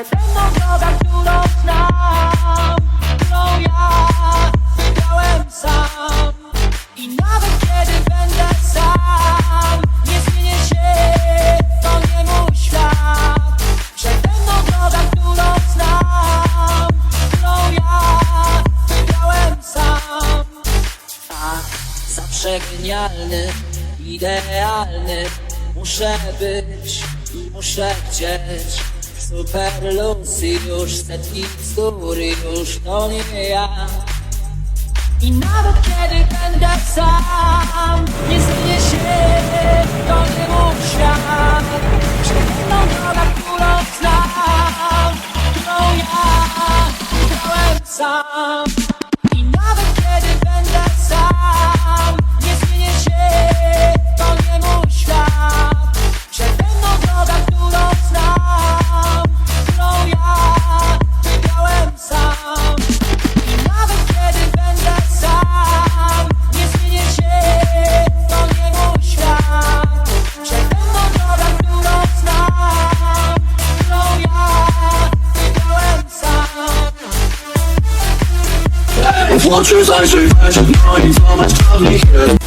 ale to droga, którą znam, którą ja wybrałem sam. I nawet kiedy będę sam, nie zmienię się, to nie mój świat. Przede mną droga, którą znam, którą ja wybrałem sam. Tak, zawsze genialny, idealny, muszę być i muszę chcieć. Super już setki skóry już to nie ja. I nawet kiedy będę sam Nie zmienię się, to nie mój świat. Przejedną droga, którą znam Którą ja wybrałem sam fortune's I should I should money so much love me here